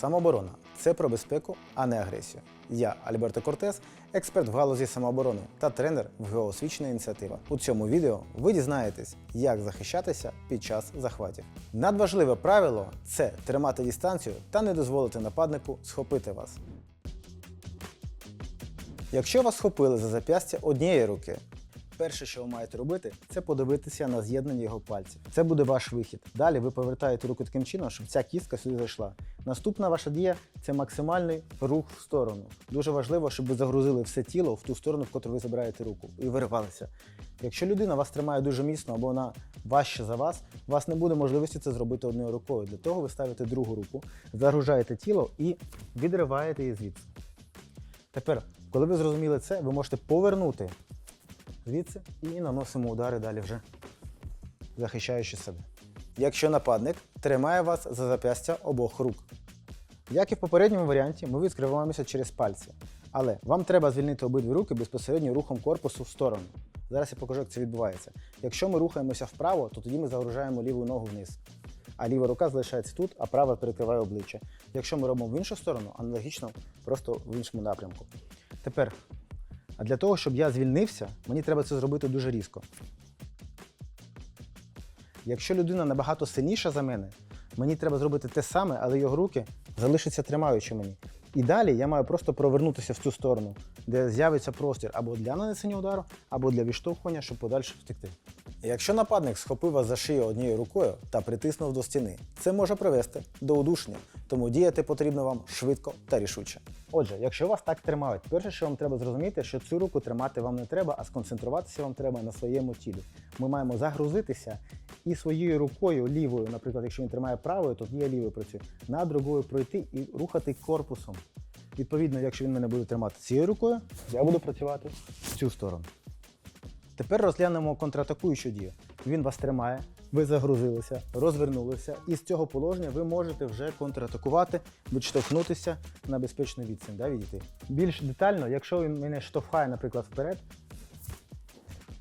Самооборона це про безпеку, а не агресію. Я, Альберто Кортес, експерт в галузі самооборони та тренер в ГО «Освічна ініціатива. У цьому відео ви дізнаєтесь, як захищатися під час захватів. Надважливе правило це тримати дистанцію та не дозволити нападнику схопити вас. Якщо вас схопили за зап'ястя однієї руки, перше, що ви маєте робити, це подивитися на з'єднання його пальців. Це буде ваш вихід. Далі ви повертаєте руку таким чином, щоб ця кістка сюди зайшла. Наступна ваша дія це максимальний рух в сторону. Дуже важливо, щоб ви загрузили все тіло в ту сторону, в котру ви забираєте руку, і виривалися. Якщо людина вас тримає дуже міцно або вона важче за вас, у вас не буде можливості це зробити одною рукою. Для того ви ставите другу руку, загружаєте тіло і відриваєте її звідси. Тепер, коли ви зрозуміли це, ви можете повернути звідси і наносимо удари далі вже захищаючи себе. Якщо нападник тримає вас за зап'ястя обох рук. Як і в попередньому варіанті, ми відкриваємося через пальці. Але вам треба звільнити обидві руки безпосередньо рухом корпусу в сторону. Зараз я покажу, як це відбувається. Якщо ми рухаємося вправо, то тоді ми загружаємо ліву ногу вниз. А ліва рука залишається тут, а права перекриває обличчя. Якщо ми робимо в іншу сторону, аналогічно просто в іншому напрямку. Тепер, а для того, щоб я звільнився, мені треба це зробити дуже різко. Якщо людина набагато сильніша за мене, мені треба зробити те саме, але його руки залишаться тримаючи мені. І далі я маю просто провернутися в цю сторону, де з'явиться простір або для нанесення удару, або для відштовхування, щоб подальше втекти. Якщо нападник схопив вас за шию однією рукою та притиснув до стіни, це може привести до удушення, тому діяти потрібно вам швидко та рішуче. Отже, якщо вас так тримають, перше, що вам треба зрозуміти, що цю руку тримати вам не треба, а сконцентруватися вам треба на своєму тілі. Ми маємо загрузитися і своєю рукою лівою, наприклад, якщо він тримає правою, то я лівою працюю, на другою пройти і рухати корпусом. Відповідно, якщо він мене буде тримати цією рукою, я буду працювати в цю сторону. Тепер розглянемо контратакуючу дію. Він вас тримає, ви загрузилися, розвернулися, і з цього положення ви можете вже контратакувати, відштовхнутися на безпечну відстань, да, відійти. Більш детально, якщо він мене штовхає, наприклад, вперед,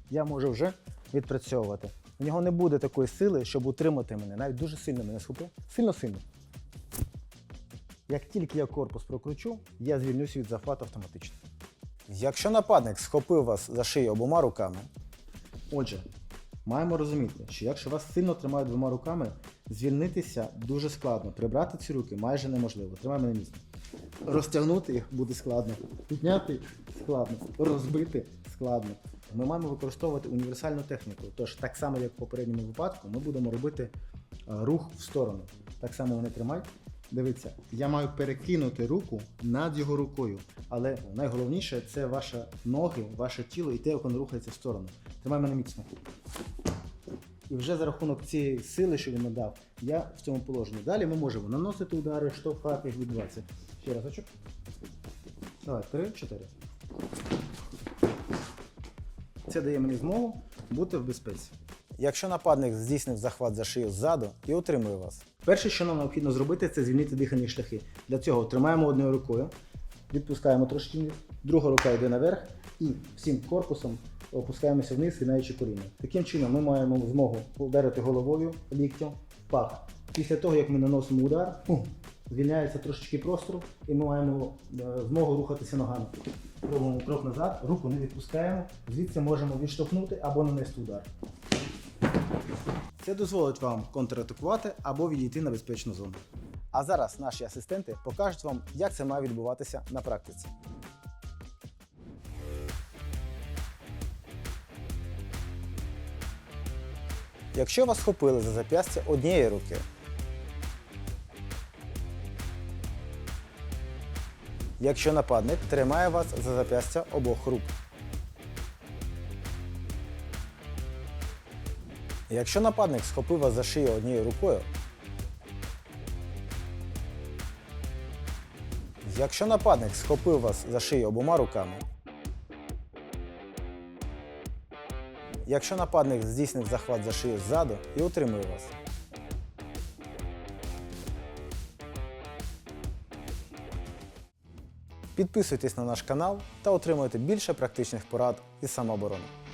я можу вже відпрацьовувати. У нього не буде такої сили, щоб утримати мене. Навіть дуже сильно мене схопив. Сильно-сильно. Як тільки я корпус прокручу, я звільнюся від захвату автоматично. Якщо нападник схопив вас за шию обома руками. Отже, маємо розуміти, що якщо вас сильно тримають двома руками, звільнитися дуже складно. Прибрати ці руки майже неможливо. Тримай мене міцно. Розтягнути їх буде складно, підняти складно, розбити складно. Ми маємо використовувати універсальну техніку. Тож, так само, як в попередньому випадку, ми будемо робити е, рух в сторону. Так само вони тримають. Дивіться, я маю перекинути руку над його рукою. Але найголовніше це ваші ноги, ваше тіло і те, як воно рухається в сторону. Тримай мене міцно. І вже за рахунок цієї сили, що він надав, я в цьому положенні. Далі ми можемо наносити удари, штовхати, відбуватися. Ще разочок. Давай, три, чотири. Це дає мені змогу бути в безпеці. Якщо нападник здійснив захват за шию ззаду і утримує вас. Перше, що нам необхідно зробити, це звільнити дихальні шляхи. Для цього тримаємо одною рукою, відпускаємо трошки друга рука йде наверх і всім корпусом опускаємося вниз, згинаючи коліна. Таким чином ми маємо змогу ударити головою ліктем пах. Після того, як ми наносимо удар, звільняється трошечки простору, і ми маємо е, змогу рухатися ногами. Робимо крок назад, руку не відпускаємо, звідси можемо відштовхнути або нанести удар. Це дозволить вам контратакувати або відійти на безпечну зону. А зараз наші асистенти покажуть вам, як це має відбуватися на практиці. Якщо вас схопили за зап'ястя однієї руки, якщо нападник тримає вас за зап'ястя обох рук. Якщо нападник схопив вас за шию однією рукою, якщо нападник схопив вас за шию обома руками, якщо нападник здійснив захват за шию ззаду і утримує вас, підписуйтесь на наш канал та отримуйте більше практичних порад із самооборони.